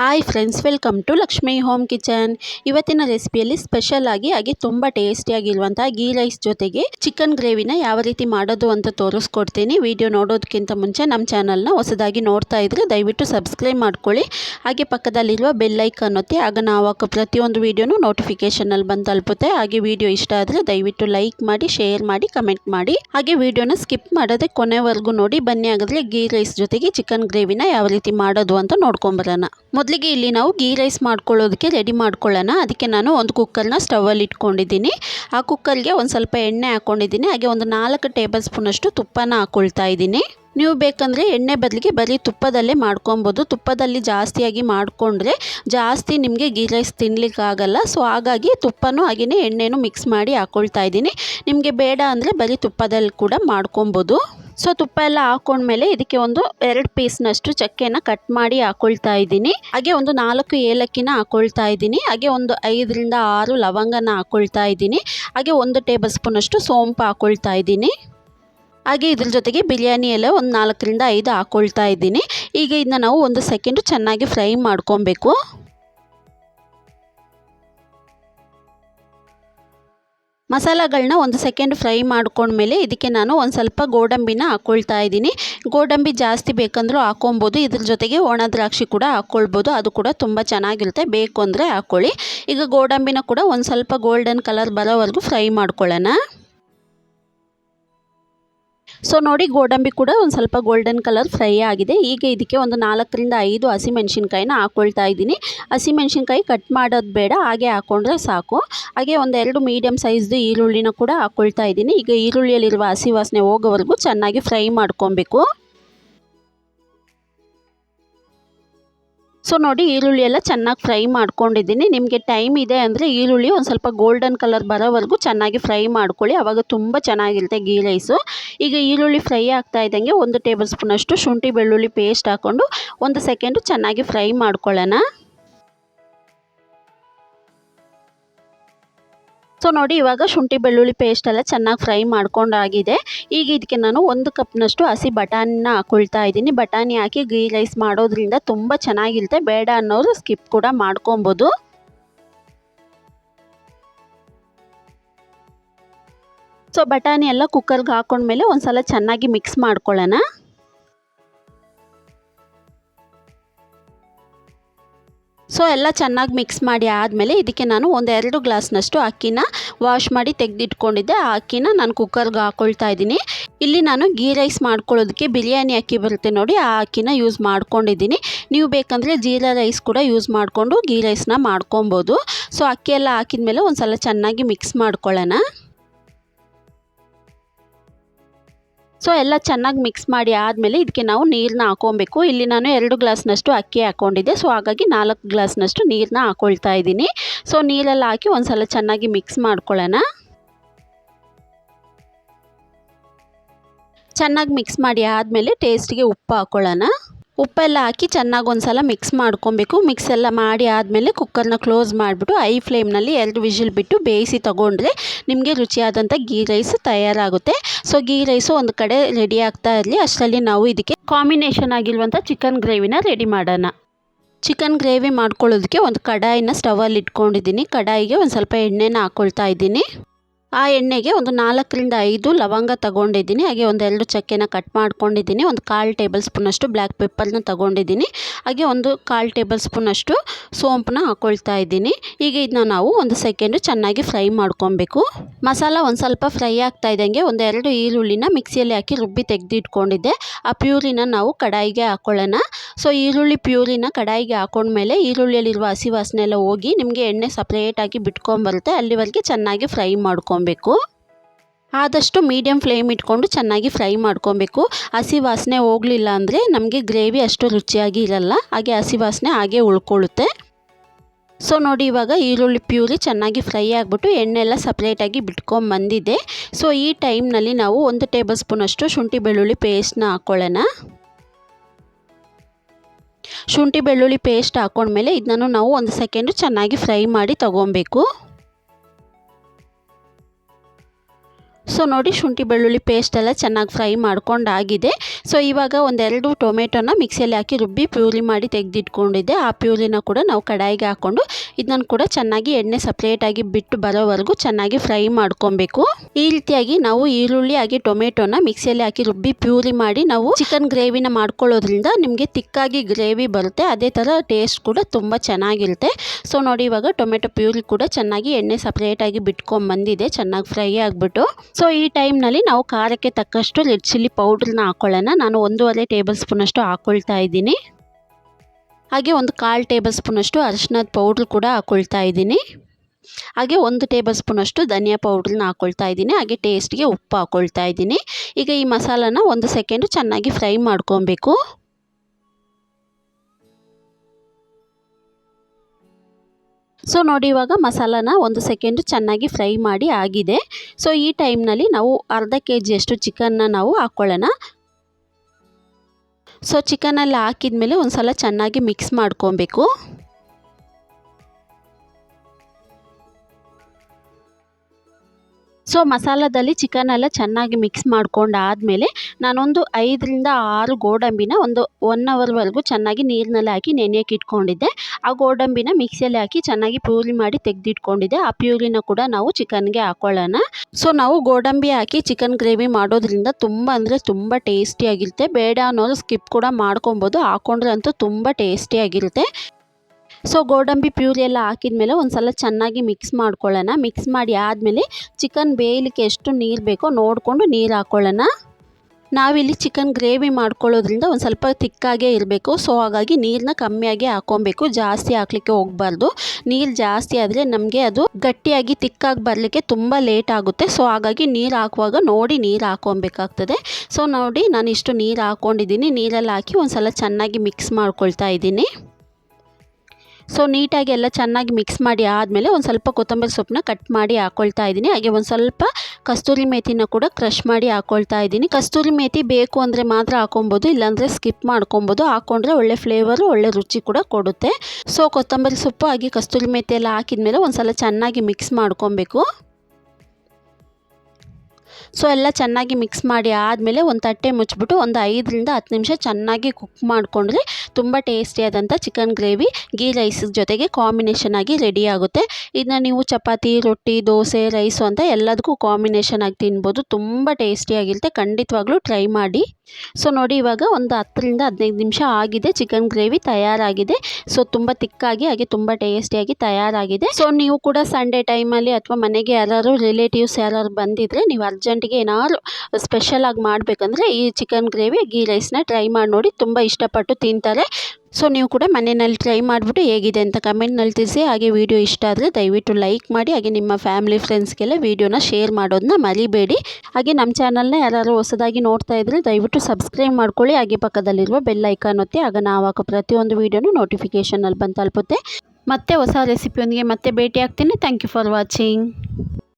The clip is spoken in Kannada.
Hi friends welcome to Lakshmi home kitchen ಇವತ್ತಿನ ರೆಸಿಪಿಯಲ್ಲಿ ಸ್ಪೆಷಲ್ ಆಗಿ, ಹಾಗೆ ತುಂಬ ಟೇಸ್ಟಿಯಾಗಿರುವಂಥ ಗೀ ರೈಸ್ ಜೊತೆಗೆ ಚಿಕನ್ ಗ್ರೇವಿನ ಯಾವ ರೀತಿ ಮಾಡೋದು ಅಂತ ತೋರಿಸ್ಕೊಡ್ತೀನಿ. ವಿಡಿಯೋ ನೋಡೋದಕ್ಕಿಂತ ಮುಂಚೆ ನಮ್ಮ ಚಾನಲ್ನ ಹೊಸದಾಗಿ ನೋಡ್ತಾ ಇದ್ರೆ ದಯವಿಟ್ಟು ಸಬ್ಸ್ಕ್ರೈಬ್ ಮಾಡ್ಕೊಳ್ಳಿ. ಹಾಗೆ ಪಕ್ಕದಲ್ಲಿರುವ ಬೆಲ್ ಐಕಾನ್ ಒತ್ತಿ, ಆಗ ನಾವು ಹಾಕೋ ಪ್ರತಿಯೊಂದು ವೀಡಿಯೋನು ನೋಟಿಫಿಕೇಷನಲ್ಲಿ ಬಂದು ತಲುಪುತ್ತೆ. ಹಾಗೆ ವಿಡಿಯೋ ಇಷ್ಟ ಆದರೆ ದಯವಿಟ್ಟು ಲೈಕ್ ಮಾಡಿ ಶೇರ್ ಮಾಡಿ ಕಮೆಂಟ್ ಮಾಡಿ. ಹಾಗೆ ವಿಡಿಯೋನ ಸ್ಕಿಪ್ ಮಾಡದೆ ಕೊನೆವರೆಗೂ ನೋಡಿ, ಬನ್ನಿ ಹಾಗಾದ್ರೆ ಗೀ ರೈಸ್ ಜೊತೆಗೆ ಚಿಕನ್ ಗ್ರೇವಿನ ಯಾವ ರೀತಿ ಮಾಡೋದು ಅಂತ ನೋಡ್ಕೊಂಬರೋಣ ಮೊದಲಿಗೆ ಇಲ್ಲಿ ನಾವು ಗೀ ರೈಸ್ ಮಾಡ್ಕೊಳ್ಳೋದಕ್ಕೆ ರೆಡಿ ಮಾಡ್ಕೊಳ್ಳೋಣ. ಅದಕ್ಕೆ ನಾನು ಒಂದು ಕುಕ್ಕರ್ನ ಸ್ಟವಲ್ಲಿ ಇಟ್ಕೊಂಡಿದ್ದೀನಿ. ಆ ಕುಕ್ಕರ್ಗೆ ಒಂದು ಸ್ವಲ್ಪ ಎಣ್ಣೆ ಹಾಕ್ಕೊಂಡಿದ್ದೀನಿ ಹಾಗೆ ಒಂದು ನಾಲ್ಕು ಟೇಬಲ್ ಸ್ಪೂನಷ್ಟು ತುಪ್ಪನ ಹಾಕ್ಕೊಳ್ತಾ ಇದ್ದೀನಿ. ನೀವು ಬೇಕಂದರೆ ಎಣ್ಣೆ ಬದಲಿಗೆ ಬರೀ ತುಪ್ಪದಲ್ಲೇ ಮಾಡ್ಕೊಬೋದು. ತುಪ್ಪದಲ್ಲಿ ಜಾಸ್ತಿಯಾಗಿ ಮಾಡಿಕೊಂಡ್ರೆ ಜಾಸ್ತಿ ನಿಮಗೆ ಗೀ ರೈಸ್ ತಿನ್ನಲಿಕ್ಕಾಗಲ್ಲ ಸೊ, ಹಾಗಾಗಿ ತುಪ್ಪನೂ ಹಾಗೆಯೇ ಎಣ್ಣೆನೂ ಮಿಕ್ಸ್ ಮಾಡಿ ಹಾಕ್ಕೊಳ್ತಾ ಇದ್ದೀನಿ. ನಿಮಗೆ ಬೇಡ ಅಂದರೆ ಬರೀ ತುಪ್ಪದಲ್ಲಿ ಕೂಡ ಮಾಡ್ಕೊಬೋದು. ಸೊ ತುಪ್ಪ ಎಲ್ಲ ಹಾಕೊಂಡ್ಮೇಲೆ ಇದಕ್ಕೆ ಒಂದು ಎರಡು ಪೀಸ್ನಷ್ಟು ಚಕ್ಕೆನ ಕಟ್ ಮಾಡಿ ಹಾಕೊಳ್ತಾ ಇದ್ದೀನಿ. ಹಾಗೆ ಒಂದು ನಾಲ್ಕು ಏಲಕ್ಕಿನ ಹಾಕೊಳ್ತಾ ಇದ್ದೀನಿ. ಹಾಗೆ ಒಂದು ಐದರಿಂದ ಆರು ಲವಂಗನ ಹಾಕೊಳ್ತಾ ಇದ್ದೀನಿ. ಹಾಗೆ ಒಂದು ಟೇಬಲ್ ಸ್ಪೂನಷ್ಟು ಸೋಂಪು ಹಾಕೊಳ್ತಾ ಇದ್ದೀನಿ. ಹಾಗೆ ಇದ್ರ ಜೊತೆಗೆ ಬಿರಿಯಾನಿ ಎಲ್ಲ ಒಂದು ನಾಲ್ಕರಿಂದ ಐದು ಹಾಕೊಳ್ತಾ ಇದ್ದೀನಿ. ಈಗ ಇದನ್ನ ನಾವು ಒಂದು ಸೆಕೆಂಡು ಚೆನ್ನಾಗಿ ಫ್ರೈ ಮಾಡ್ಕೊಬೇಕು. ಮಸಾಲಗಳನ್ನ ಒಂದು ಸೆಕೆಂಡ್ ಫ್ರೈ ಮಾಡ್ಕೊಂಡ್ಮೇಲೆ ಇದಕ್ಕೆ ನಾನು ಒಂದು ಸ್ವಲ್ಪ ಗೋಡಂಬಿನ ಹಾಕ್ಕೊಳ್ತಾ ಇದ್ದೀನಿ. ಗೋಡಂಬಿ ಜಾಸ್ತಿ ಬೇಕಂದರೂ ಹಾಕೊಬೋದು ಇದ್ರ ಜೊತೆಗೆ ಒಣ ದ್ರಾಕ್ಷಿ ಕೂಡ ಹಾಕ್ಕೊಳ್ಬೋದು ಅದು ಕೂಡ ತುಂಬ ಚೆನ್ನಾಗಿರುತ್ತೆ. ಬೇಕು ಅಂದರೆ ಹಾಕ್ಕೊಳ್ಳಿ ಈಗ ಗೋಡಂಬಿನ ಕೂಡ ಒಂದು ಸ್ವಲ್ಪ ಗೋಲ್ಡನ್ ಕಲರ್ ಬರೋವರೆಗೂ ಫ್ರೈ ಮಾಡ್ಕೊಳ್ಳೋಣ. ಸೊ ನೋಡಿ, ಗೋಡಂಬಿ ಕೂಡ ಒಂದು ಸ್ವಲ್ಪ ಗೋಲ್ಡನ್ ಕಲರ್ ಫ್ರೈ ಆಗಿದೆ. ಈಗ ಇದಕ್ಕೆ ಒಂದು ನಾಲ್ಕರಿಂದ ಐದು ಹಸಿಮೆಣ್ಸಿನ್ಕಾಯಿನ ಹಾಕ್ಕೊಳ್ತಾ ಇದ್ದೀನಿ. ಹಸಿಮೆಣ್ಸಿನ್ಕಾಯಿ ಕಟ್ ಮಾಡೋದು ಬೇಡ, ಹಾಗೆ ಹಾಕ್ಕೊಂಡ್ರೆ ಸಾಕು. ಹಾಗೆ ಒಂದೆರಡು ಮೀಡಿಯಮ್ ಸೈಜ್ದು ಈರುಳ್ಳಿನ ಕೂಡ ಹಾಕ್ಕೊಳ್ತಾ ಇದ್ದೀನಿ. ಈಗ ಈರುಳ್ಳಿಯಲ್ಲಿರುವ ಹಸಿ ವಾಸನೆ ಹೋಗೋವರೆಗೂ ಚೆನ್ನಾಗಿ ಫ್ರೈ ಮಾಡ್ಕೊಬೇಕು. ಸೊ ನೋಡಿ ಈರುಳ್ಳಿ ಎಲ್ಲ ಚೆನ್ನಾಗಿ ಫ್ರೈ ಮಾಡ್ಕೊಂಡಿದ್ದೀನಿ. ನಿಮಗೆ ಟೈಮ್ ಇದೆ ಅಂದರೆ ಈರುಳ್ಳಿ ಒಂದು ಸ್ವಲ್ಪ ಗೋಲ್ಡನ್ ಕಲರ್ ಬರೋವರೆಗೂ ಚೆನ್ನಾಗಿ ಫ್ರೈ ಮಾಡ್ಕೊಳ್ಳಿ. ಆವಾಗ ತುಂಬ ಚೆನ್ನಾಗಿರುತ್ತೆ ಗೀ ರೈಸು ಈಗ ಈರುಳ್ಳಿ ಫ್ರೈ ಆಗ್ತಾ ಇದ್ದಂಗೆ ಒಂದು ಟೇಬಲ್ ಸ್ಪೂನಷ್ಟು ಶುಂಠಿ ಬೆಳ್ಳುಳ್ಳಿ ಪೇಸ್ಟ್ ಹಾಕ್ಕೊಂಡು ಒಂದು ಸೆಕೆಂಡು ಚೆನ್ನಾಗಿ ಫ್ರೈ ಮಾಡ್ಕೊಳ್ಳೋಣ. ಸೊ ನೋಡಿ, ಇವಾಗ ಶುಂಠಿ ಬೆಳ್ಳುಳ್ಳಿ ಪೇಸ್ಟ್ ಎಲ್ಲ ಚೆನ್ನಾಗಿ ಫ್ರೈ ಮಾಡ್ಕೊಂಡಾಗಿದೆ. ಈಗ ಇದಕ್ಕೆ ನಾನು ಒಂದು ಕಪ್ನಷ್ಟು ಹಸಿ ಬಟಾಣಿನ ಹಾಕೊಳ್ತಾ ಇದ್ದೀನಿ. ಬಟಾಣಿ ಹಾಕಿ ಗೀ ರೈಸ್ ಮಾಡೋದ್ರಿಂದ ತುಂಬ ಚೆನ್ನಾಗಿರುತ್ತೆ. ಬೇಡ ಅನ್ನೋರು ಸ್ಕಿಪ್ ಕೂಡ ಮಾಡ್ಕೊಬೋದು. ಸೊ ಬಟಾಣಿ ಎಲ್ಲ ಕುಕ್ಕರ್ಗೆ ಹಾಕೊಂಡ್ಮೇಲೆ ಒಂದು ಸಲ ಚೆನ್ನಾಗಿ ಮಿಕ್ಸ್ ಮಾಡ್ಕೊಳ್ಳೋಣ. ಸೊ ಎಲ್ಲ ಚೆನ್ನಾಗಿ ಮಿಕ್ಸ್ ಮಾಡಿ ಆದಮೇಲೆ ಇದಕ್ಕೆ ನಾನು ಒಂದು ಎರಡು ಗ್ಲಾಸ್ನಷ್ಟು ಅಕ್ಕಿನ ವಾಶ್ ಮಾಡಿ ತೆಗೆದಿಟ್ಕೊಂಡಿದ್ದೆ. ಆ ಅಕ್ಕಿನ ನಾನು ಕುಕ್ಕರ್ಗೆ ಹಾಕ್ಕೊಳ್ತಾ ಇದ್ದೀನಿ. ಇಲ್ಲಿ ನಾನು ಗೀ ರೈಸ್ ಮಾಡ್ಕೊಳ್ಳೋದಕ್ಕೆ ಬಿರಿಯಾನಿ ಅಕ್ಕಿ ಬರುತ್ತೆ ನೋಡಿ, ಆ ಅಕ್ಕಿನ ಯೂಸ್ ಮಾಡ್ಕೊಂಡಿದ್ದೀನಿ. ನೀವು ಬೇಕಂದರೆ ಜೀರಾ ರೈಸ್ ಕೂಡ ಯೂಸ್ ಮಾಡಿಕೊಂಡು ಗೀ ರೈಸ್ನ ಮಾಡ್ಕೊಬೋದು. ಸೊ ಅಕ್ಕಿ ಎಲ್ಲ ಹಾಕಿದ ಮೇಲೆ ಒಂದು ಸಲ ಚೆನ್ನಾಗಿ ಮಿಕ್ಸ್ ಮಾಡ್ಕೊಳ್ಳೋಣ. ಸೊ ಎಲ್ಲ ಚೆನ್ನಾಗಿ ಮಿಕ್ಸ್ ಮಾಡಿ ಆದಮೇಲೆ ಇದಕ್ಕೆ ನಾವು ನೀರನ್ನ ಹಾಕೊಬೇಕು. ಇಲ್ಲಿ ನಾನು ಎರಡು ಗ್ಲಾಸ್ನಷ್ಟು ಅಕ್ಕಿ ಹಾಕ್ಕೊಂಡಿದ್ದೆ ಸೊ ಹಾಗಾಗಿ ನಾಲ್ಕು ಗ್ಲಾಸ್ನಷ್ಟು ನೀರನ್ನ ಹಾಕ್ಕೊಳ್ತಾ ಇದ್ದೀನಿ. ಸೊ ನೀರೆಲ್ಲ ಹಾಕಿ ಒಂದು ಸಲ ಚೆನ್ನಾಗಿ ಮಿಕ್ಸ್ ಮಾಡ್ಕೊಳ್ಳೋಣ. ಚೆನ್ನಾಗಿ ಮಿಕ್ಸ್ ಮಾಡಿ ಆದಮೇಲೆ ಟೇಸ್ಟಿಗೆ ಉಪ್ಪು ಹಾಕ್ಕೊಳ್ಳೋಣ ಉಪ್ಪೆಲ್ಲ ಹಾಕಿ ಚೆನ್ನಾಗಿ ಒಂದು ಸಲ ಮಿಕ್ಸ್ ಮಾಡ್ಕೊಬೇಕು. ಮಿಕ್ಸ್ ಎಲ್ಲ ಮಾಡಿ ಆದಮೇಲೆ ಕುಕ್ಕರ್ನ ಕ್ಲೋಸ್ ಮಾಡಿಬಿಟ್ಟು ಐ ಫ್ಲೇಮ್ನಲ್ಲಿ ಎರಡು ವಿಷಿಲ್ ಬಿಟ್ಟು ಬೇಯಿಸಿ ತೊಗೊಂಡ್ರೆ ನಿಮಗೆ ರುಚಿಯಾದಂಥ ಗೀ ರೈಸ್ ತಯಾರಾಗುತ್ತೆ. ಸೊ ಗೀ ರೈಸು ಒಂದು ಕಡೆ ರೆಡಿ ಆಗ್ತಾ ಇರಲಿ. ಅಷ್ಟರಲ್ಲಿ ನಾವು ಇದಕ್ಕೆ ಕಾಂಬಿನೇಷನ್ ಆಗಿರುವಂಥ ಚಿಕನ್ ಗ್ರೇವಿನ ರೆಡಿ ಮಾಡೋಣ. ಚಿಕನ್ ಗ್ರೇವಿ ಮಾಡ್ಕೊಳ್ಳೋದಕ್ಕೆ ಒಂದು ಕಡಾಯಿನ ಸ್ಟವಲ್ಲಿ ಇಟ್ಕೊಂಡಿದ್ದೀನಿ. ಕಡಾಯಿಗೆ ಒಂದು ಸ್ವಲ್ಪ ಎಣ್ಣೆನ ಹಾಕ್ಕೊಳ್ತಾ ಇದ್ದೀನಿ. ಆ ಎಣ್ಣೆಗೆ ಒಂದು ನಾಲ್ಕರಿಂದ ಐದು ಲವಂಗ ತಗೊಂಡಿದ್ದೀನಿ. ಹಾಗೆ ಒಂದೆರಡು ಚಕ್ಕೆನ ಕಟ್ ಮಾಡ್ಕೊಂಡಿದ್ದೀನಿ. ಒಂದು ಕಾಲು ಟೇಬಲ್ ಸ್ಪೂನಷ್ಟು ಬ್ಲ್ಯಾಕ್ ಪೆಪ್ಪರ್ನ ತಗೊಂಡಿದ್ದೀನಿ. ಹಾಗೆ ಒಂದು ಕಾಲು ಟೇಬಲ್ ಸ್ಪೂನಷ್ಟು ಸೋಂಪನ್ನ ಹಾಕ್ಕೊಳ್ತಾ ಇದ್ದೀನಿ. ಈಗ ಇದನ್ನ ನಾವು ಒಂದು ಸೆಕೆಂಡು ಚೆನ್ನಾಗಿ ಫ್ರೈ ಮಾಡ್ಕೊಬೇಕು. ಮಸಾಲ ಒಂದು ಸ್ವಲ್ಪ ಫ್ರೈ ಆಗ್ತಾ ಇದ್ದಂಗೆ ಒಂದೆರಡು ಈರುಳ್ಳಿನ ಮಿಕ್ಸಿಯಲ್ಲಿ ಹಾಕಿ ರುಬ್ಬಿ ತೆಗೆದಿಟ್ಕೊಂಡಿದ್ದೆ. ಆ ಪ್ಯೂರಿನ ನಾವು ಕಡಾಯಿಗೆ ಹಾಕ್ಕೊಳ್ಳೋಣ ಸೊ, ಈರುಳ್ಳಿ ಪ್ಯೂರಿನ ಕಡಾಯಿಗೆ ಹಾಕೊಂಡ್ಮೇಲೆ ಈರುಳ್ಳಿಯಲ್ಲಿರುವ ಹಸಿ ವಾಸನೆ ಎಲ್ಲ ಹೋಗಿ ನಿಮಗೆ ಎಣ್ಣೆ ಸಪ್ರೇಟಾಗಿ ಬಿಟ್ಕೊಂಬರುತ್ತೆ. ಅಲ್ಲಿವರೆಗೆ ಚೆನ್ನಾಗಿ ಫ್ರೈ ಮಾಡ್ಕೊಬೇಕು. ಆದಷ್ಟು ಮೀಡಿಯಮ್ ಫ್ಲೇಮ್ ಇಟ್ಕೊಂಡು ಚೆನ್ನಾಗಿ ಫ್ರೈ ಮಾಡ್ಕೊಬೇಕು. ಹಸಿ ವಾಸನೆ ಹೋಗಲಿಲ್ಲ ಅಂದರೆ ನಮಗೆ ಗ್ರೇವಿ ಅಷ್ಟು ರುಚಿಯಾಗಿ ಇರಲ್ಲ. ಹಾಗೆ ಹಸಿ ವಾಸನೆ ಹಾಗೆ ಉಳ್ಕೊಳ್ಳುತ್ತೆ. ಸೊ ನೋಡಿ ಇವಾಗ ಈರುಳ್ಳಿ ಪ್ಯೂರಿ ಚೆನ್ನಾಗಿ ಫ್ರೈ ಆಗಿಬಿಟ್ಟು ಎಣ್ಣೆ ಎಲ್ಲ ಸಪ್ರೇಟಾಗಿ ಬಿಟ್ಕೊಂಬಂದಿದೆ ಸೊ ಈ ಟೈಮ್ನಲ್ಲಿ ನಾವು ಒಂದು ಟೇಬಲ್ ಸ್ಪೂನಷ್ಟು ಶುಂಠಿ ಬೆಳ್ಳುಳ್ಳಿ ಪೇಸ್ಟ್ನ ಹಾಕ್ಕೊಳ್ಳೋಣ ಶುಂಠಿ ಬೆಳ್ಳುಳ್ಳಿ ಪೇಸ್ಟ್ ಹಾಕ್ಕೊಂಡ್ಮೇಲೆ ಇದನ್ನು ನಾವು ಒಂದು ಸೆಕೆಂಡು ಚೆನ್ನಾಗಿ ಫ್ರೈ ಮಾಡಿ ತೊಗೊಬೇಕು. ಸೊ ನೋಡಿ ಶುಂಠಿ ಬೆಳ್ಳುಳ್ಳಿ ಪೇಸ್ಟ್ ಎಲ್ಲ ಚೆನ್ನಾಗಿ ಫ್ರೈ ಮಾಡ್ಕೊಂಡಾಗಿದೆ. ಸೊ ಇವಾಗ ಒಂದೆರಡು ಟೊಮೆಟೊನ ಮಿಕ್ಸಿಯಲ್ಲಿ ಹಾಕಿ ರುಬ್ಬಿ ಪ್ಯೂರಿ ಮಾಡಿ ತೆಗೆದಿಟ್ಕೊಂಡಿದ್ದೆ. ಆ ಪ್ಯೂರಿನ ಕೂಡ ನಾವು ಕಡಾಯಿಗೆ ಹಾಕ್ಕೊಂಡು ಇದನ್ನು ಕೂಡ ಚೆನ್ನಾಗಿ ಎಣ್ಣೆ ಸಪ್ರೇಟಾಗಿ ಬಿಟ್ಟು ಬರೋವರೆಗೂ ಚೆನ್ನಾಗಿ ಫ್ರೈ ಮಾಡ್ಕೊಬೇಕು. ಈ ರೀತಿಯಾಗಿ ನಾವು ಈರುಳ್ಳಿ ಹಾಗೆ ಟೊಮೆಟೊನ ಮಿಕ್ಸಿಯಲ್ಲಿ ಹಾಕಿ ರುಬ್ಬಿ ಪ್ಯೂರಿ ಮಾಡಿ ನಾವು ಚಿಕನ್ ಗ್ರೇವಿನ ಮಾಡ್ಕೊಳ್ಳೋದ್ರಿಂದ ನಿಮಗೆ ತಿಕ್ಕಾಗಿ ಗ್ರೇವಿ ಬರುತ್ತೆ. ಅದೇ ಥರ ಟೇಸ್ಟ್ ಕೂಡ ತುಂಬ ಚೆನ್ನಾಗಿರುತ್ತೆ. ಸೊ ನೋಡಿ ಇವಾಗ ಟೊಮೆಟೊ ಪ್ಯೂರಿ ಕೂಡ ಚೆನ್ನಾಗಿ ಎಣ್ಣೆ ಸಪ್ರೇಟಾಗಿ ಬಿಟ್ಕೊಂಡು ಬಂದಿದೆ ಚೆನ್ನಾಗಿ ಫ್ರೈ ಆಗಿಬಿಟ್ಟು. ಸೊ ಈ ಟೈಮ್ನಲ್ಲಿ ನಾವು ಖಾರಕ್ಕೆ ತಕ್ಕಷ್ಟು ರೆಡ್ ಚಿಲ್ಲಿ ಪೌಡ್ರನ್ನ ಹಾಕ್ಕೊಳ್ಳೋಣ ನಾನು ಒಂದೂವರೆ ಟೇಬಲ್ ಸ್ಪೂನಷ್ಟು ಹಾಕ್ಕೊಳ್ತಾ ಇದ್ದೀನಿ. ಹಾಗೆ ಒಂದು ಕಾಲು ಟೇಬಲ್ ಸ್ಪೂನಷ್ಟು ಅರಿಶಿನದ ಪೌಡ್ರ್ ಕೂಡ ಹಾಕ್ಕೊಳ್ತಾ ಇದ್ದೀನಿ. ಹಾಗೆ ಒಂದು ಟೇಬಲ್ ಸ್ಪೂನಷ್ಟು ಧನಿಯಾ ಪೌಡ್ರನ್ನ ಹಾಕ್ಕೊಳ್ತಾ ಇದ್ದೀನಿ. ಹಾಗೆ ಟೇಸ್ಟ್ಗೆ ಉಪ್ಪು ಹಾಕ್ಕೊಳ್ತಾ ಇದ್ದೀನಿ. ಈಗ ಈ ಮಸಾಲಾನ ಒಂದು ಸೆಕೆಂಡು ಚೆನ್ನಾಗಿ ಫ್ರೈ ಮಾಡ್ಕೊಬೇಕು. ಸೊ ನೋಡಿ ಇವಾಗ ಮಸಾಲಾನ ಒಂದು ಸೆಕೆಂಡು ಚೆನ್ನಾಗಿ ಫ್ರೈ ಮಾಡಿ ಆಗಿದೆ. ಸೊ ಈ ಟೈಮ್ನಲ್ಲಿ ನಾವು ಅರ್ಧ ಕೆ ಜಿಯಷ್ಟು ಚಿಕನ್ನ ನಾವು ಹಾಕ್ಕೊಳ್ಳೋಣ ಸೊ ಚಿಕನಲ್ಲಿ ಹಾಕಿದ ಮೇಲೆ ಒಂದು ಸಲ ಚೆನ್ನಾಗಿ ಮಿಕ್ಸ್ ಮಾಡ್ಕೊಬೇಕು. ಸೊ ಮಸಾಲದಲ್ಲಿ ಚಿಕನ್ ಎಲ್ಲ ಚೆನ್ನಾಗಿ ಮಿಕ್ಸ್ ಮಾಡ್ಕೊಂಡು ಆದಮೇಲೆ ನಾನೊಂದು ಐದರಿಂದ ಆರು ಗೋಡಂಬಿನ ಒಂದು ಒನ್ ಅವರ್ವರೆಗೂ ಚೆನ್ನಾಗಿ ನೀರಿನಲ್ಲಿ ಹಾಕಿ ನೆನೆಯೋಕೆ ಇಟ್ಕೊಂಡಿದ್ದೆ. ಆ ಗೋಡಂಬಿನ ಮಿಕ್ಸಿಯಲ್ಲಿ ಹಾಕಿ ಚೆನ್ನಾಗಿ ಪ್ಯೂರಿ ಮಾಡಿ ತೆಗೆದಿಟ್ಕೊಂಡಿದ್ದೆ. ಆ ಪ್ಯೂರಿನ ಕೂಡ ನಾವು ಚಿಕನ್ಗೆ ಹಾಕೊಳ್ಳೋಣ. ಸೊ ನಾವು ಗೋಡಂಬಿ ಹಾಕಿ ಚಿಕನ್ ಗ್ರೇವಿ ಮಾಡೋದ್ರಿಂದ ತುಂಬ ಅಂದರೆ ತುಂಬ ಟೇಸ್ಟಿಯಾಗಿರುತ್ತೆ ಬೇಡ ಅನ್ನೋರು ಸ್ಕಿಪ್ ಕೂಡ ಮಾಡ್ಕೊಬೋದು. ಹಾಕೊಂಡ್ರೆ ಅಂತೂ ತುಂಬ ಟೇಸ್ಟಿಯಾಗಿರುತ್ತೆ ಸೊ ಗೋಡಂಬಿ ಪ್ಯೂರಿ ಎಲ್ಲ ಹಾಕಿದ ಮೇಲೆ ಒಂದು ಸಲ ಚೆನ್ನಾಗಿ ಮಿಕ್ಸ್ ಮಾಡ್ಕೊಳ್ಳೋಣ. ಮಿಕ್ಸ್ ಮಾಡಿ ಆದಮೇಲೆ ಚಿಕನ್ ಬೇಯಲಿಕ್ಕೆ ಎಷ್ಟು ನೀರು ಬೇಕೋ ನೋಡಿಕೊಂಡು ನೀರು ಹಾಕ್ಕೊಳ್ಳೋಣ ನಾವಿಲ್ಲಿ ಚಿಕನ್ ಗ್ರೇವಿ ಮಾಡ್ಕೊಳ್ಳೋದ್ರಿಂದ ಒಂದು ಸ್ವಲ್ಪ ತಿಕ್ಕಾಗೇ ಇರಬೇಕು. ಸೊ ಹಾಗಾಗಿ ನೀರನ್ನ ಕಮ್ಮಿಯಾಗಿ ಹಾಕ್ಕೊಬೇಕು. ಜಾಸ್ತಿ ಹಾಕ್ಲಿಕ್ಕೆ ಹೋಗಬಾರ್ದು. ನೀರು ಜಾಸ್ತಿ ಆದರೆ ನಮಗೆ ಅದು ಗಟ್ಟಿಯಾಗಿ ತಿಕ್ಕಾಗಿ ಬರಲಿಕ್ಕೆ ತುಂಬ ಲೇಟ್ ಆಗುತ್ತೆ. ಸೊ ಹಾಗಾಗಿ ನೀರು ಹಾಕುವಾಗ ನೋಡಿ ನೀರು ಹಾಕ್ಕೊಬೇಕಾಗ್ತದೆ. ಸೊ ನೋಡಿ ನಾನು ಇಷ್ಟು ನೀರು ಹಾಕ್ಕೊಂಡಿದ್ದೀನಿ. ನೀರಲ್ಲಿ ಹಾಕಿ ಒಂದು ಸಲ ಚೆನ್ನಾಗಿ ಮಿಕ್ಸ್ ಮಾಡ್ಕೊಳ್ತಾ ಇದ್ದೀನಿ. ಸೊ ನೀಟಾಗಿ ಎಲ್ಲ ಚೆನ್ನಾಗಿ ಮಿಕ್ಸ್ ಮಾಡಿ ಆದಮೇಲೆ ಒಂದು ಸ್ವಲ್ಪ ಕೊತ್ತಂಬರಿ ಸೊಪ್ಪನ್ನ ಕಟ್ ಮಾಡಿ ಹಾಕ್ಕೊಳ್ತಾ ಇದ್ದೀನಿ. ಹಾಗೆ ಒಂದು ಸ್ವಲ್ಪ ಕಸ್ತೂರಿ ಮೇಥಿನ ಕೂಡ ಕ್ರಷ್ ಮಾಡಿ ಹಾಕ್ಕೊಳ್ತಾ ಇದ್ದೀನಿ. ಕಸ್ತೂರಿ ಮೇಥಿ ಬೇಕು ಅಂದರೆ ಮಾತ್ರ ಹಾಕೊಬೋದು ಇಲ್ಲಾಂದರೆ ಸ್ಕಿಪ್ ಮಾಡ್ಕೊಬೋದು ಹಾಕ್ಕೊಂಡ್ರೆ ಒಳ್ಳೆ ಫ್ಲೇವರು ಒಳ್ಳೆ ರುಚಿ ಕೂಡ ಕೊಡುತ್ತೆ. ಸೊ ಕೊತ್ತಂಬರಿ ಸೊಪ್ಪು ಹಾಗೆ ಕಸ್ತೂರಿ ಮೇಥಿ ಎಲ್ಲ ಹಾಕಿದ್ಮೇಲೆ ಒಂದು ಸಲ ಚೆನ್ನಾಗಿ ಮಿಕ್ಸ್ ಮಾಡ್ಕೊಬೇಕು ಸೊ ಎಲ್ಲ ಚೆನ್ನಾಗಿ ಮಿಕ್ಸ್ ಮಾಡಿ ಆದಮೇಲೆ ಒಂದು ತಟ್ಟೆ ಮುಚ್ಚಿಬಿಟ್ಟು ಒಂದು ಐದರಿಂದ ಹತ್ತು ನಿಮಿಷ ಚೆನ್ನಾಗಿ ಕುಕ್ ಮಾಡಿಕೊಂಡ್ರೆ ತುಂಬ ಟೇಸ್ಟಿಯಾದಂಥ ಚಿಕನ್ ಗ್ರೇವಿ ಗೀ ರೈಸ್ ಜೊತೆಗೆ ಕಾಂಬಿನೇಷನ್ ಆಗಿ ರೆಡಿ ಆಗುತ್ತೆ. ಇದನ್ನ ನೀವು ಚಪಾತಿ, ರೊಟ್ಟಿ, ದೋಸೆ ರೈಸು ಅಂತ ಎಲ್ಲದಕ್ಕೂ ಕಾಂಬಿನೇಷನ್ ಆಗಿ ತಿನ್ಬೋದು. ತುಂಬ ಟೇಸ್ಟಿಯಾಗಿರುತ್ತೆ ಖಂಡಿತವಾಗ್ಲೂ ಟ್ರೈ ಮಾಡಿ. ಸೊ ನೋಡಿ ಇವಾಗ ಒಂದು ಹತ್ತರಿಂದ ಹದಿನೈದು ನಿಮಿಷ ಆಗಿದೆ ಚಿಕನ್ ಗ್ರೇವಿ ತಯಾರಾಗಿದೆ. ಸೊ ತುಂಬ ತಿಕ್ಕಾಗಿ ಹಾಗೆ ತುಂಬ ಟೇಸ್ಟಿಯಾಗಿ ತಯಾರಾಗಿದೆ. ಸೊ ನೀವು ಕೂಡ ಸಂಡೇ ಟೈಮಲ್ಲಿ ಅಥವಾ ಮನೆಗೆ ಯಾರು ರಿಲೇಟಿವ್ಸ್ ಯಾರು ಬಂದಿದ್ದರೆ ನೀವು ಅರ್ಜೆಂಟಿಗೆ ಏನಾದ್ರು ಸ್ಪೆಷಲಾಗಿ ಮಾಡಬೇಕಂದ್ರೆ ಈ ಚಿಕನ್ ಗ್ರೇವಿ ಗೀ ರೈಸ್ನ ಟ್ರೈ ಮಾಡಿ ನೋಡಿ. ತುಂಬ ಇಷ್ಟಪಟ್ಟು ತಿಂತಾರೆ. ಸೊ ನೀವು ಕೂಡ ಮನೆಯಲ್ಲಿ ಟ್ರೈ ಮಾಡಿಬಿಟ್ಟು ಹೇಗಿದೆ ಅಂತ ಕಮೆಂಟ್ನಲ್ಲಿ ತಿಳಿಸಿ. ಹಾಗೆ ವಿಡಿಯೋ ಇಷ್ಟ ಆದರೆ ದಯವಿಟ್ಟು ಲೈಕ್ ಮಾಡಿ. ಹಾಗೆ ನಿಮ್ಮ ಫ್ಯಾಮಿಲಿ ಫ್ರೆಂಡ್ಸ್ಗೆಲ್ಲ ವೀಡಿಯೋನ ಶೇರ್ ಮಾಡೋದನ್ನ ಮರಿಬೇಡಿ. ಹಾಗೆ ನಮ್ಮ ಚಾನಲ್ನ ಯಾರು ಹೊಸದಾಗಿ ನೋಡ್ತಾ ಇದ್ದರೆ ದಯವಿಟ್ಟು ಸಬ್ಸ್ಕ್ರೈಬ್ ಮಾಡ್ಕೊಳ್ಳಿ. ಹಾಗೆ ಪಕ್ಕದಲ್ಲಿರುವ ಬೆಲ್ ಐಕಾನ್ ಒತ್ತಿ. ಆಗ ನಾವು ಹಾಕೋ ಪ್ರತಿಯೊಂದು ವೀಡಿಯೋನು ನೋಟಿಫಿಕೇಷನಲ್ಲಿ ಬಂದು ತಲುಪುತ್ತೆ. ಮತ್ತೆ ಹೊಸ ರೆಸಿಪಿಯೊಂದಿಗೆ ಮತ್ತೆ ಭೇಟಿ ಆಗ್ತೀನಿ ಥ್ಯಾಂಕ್ ಯು ಫಾರ್ ವಾಚಿಂಗ್